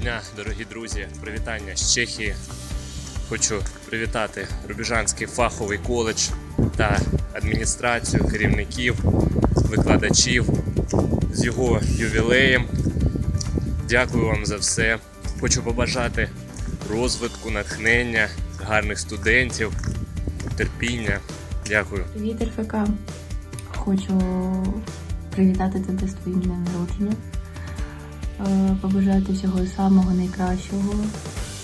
Дня, дорогі друзі! Привітання з Чехії. Хочу привітати Рубіжанський фаховий коледж та адміністрацію, керівників, викладачів з його ювілеєм. Дякую вам за все. Хочу побажати розвитку, натхнення, гарних студентів, терпіння. Дякую. Привіт, РФК. Хочу привітати тебе з твоїм днем народження, побажати всього самого найкращого,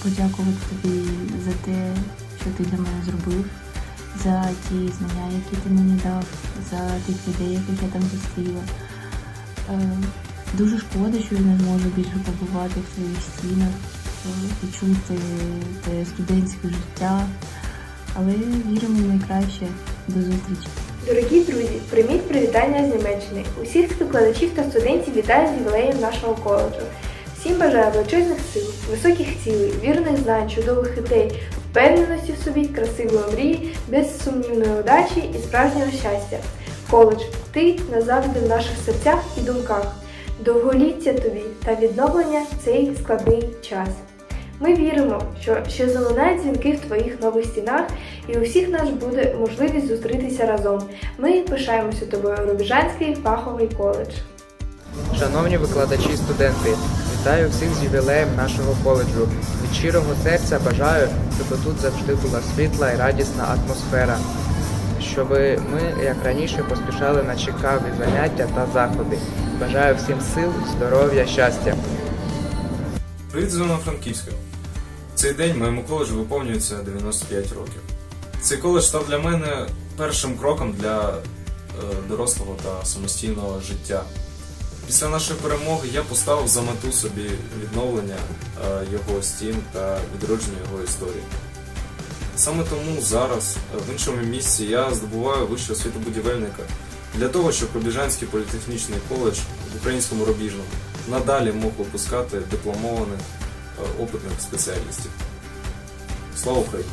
подякувати тобі за те, що ти для мене зробив, за ті знання, які ти мені дав, за тих людей, яких я там зустріла. Е, Дуже шкода, що я не зможу більше побувати в своїх стінах, е, відчути те студентське життя, але віримо в найкраще. До зустрічі! Дорогі друзі, прийміть привітання з Німеччини. Усіх викладачів та студентів вітаю з ювілеєм нашого коледжу. Всім бажаю величезних сил, високих цілей, вірних знань, чудових ідей, впевненості в собі, красивої мрії, безсумнівної удачі і справжнього щастя. Коледж, ти назавжди в наших серцях і думках. Довголіття тобі та відновлення в цей складний час. Ми віримо, що ще залунають дзвінки в твоїх нових стінах, і у всіх нас буде можливість зустрітися разом. Ми пишаємося тобою, Рубіжанський фаховий коледж. Шановні викладачі студенти, вітаю всіх з ювілеєм нашого коледжу. Від щирого серця бажаю, щоб тут завжди була світла і радісна атмосфера, щоб ми, як раніше, поспішали на цікаві заняття та заходи. Бажаю всім сил, здоров'я, щастя. Привіт з Івано-Франківська. Цей день моєму коледжу виповнюється 95 років. Цей коледж став для мене першим кроком для е, дорослого та самостійного життя. Після нашої перемоги я поставив за мету собі відновлення е, його стін та відродження його історії. Саме тому зараз, е, в іншому місці, я здобуваю вищу освіту будівельника для того, щоб Рубіжанський політехнічний коледж в українському Рубіжному надалі мог випускати дипломованих е, опитних спеціалістів. Слава Україні!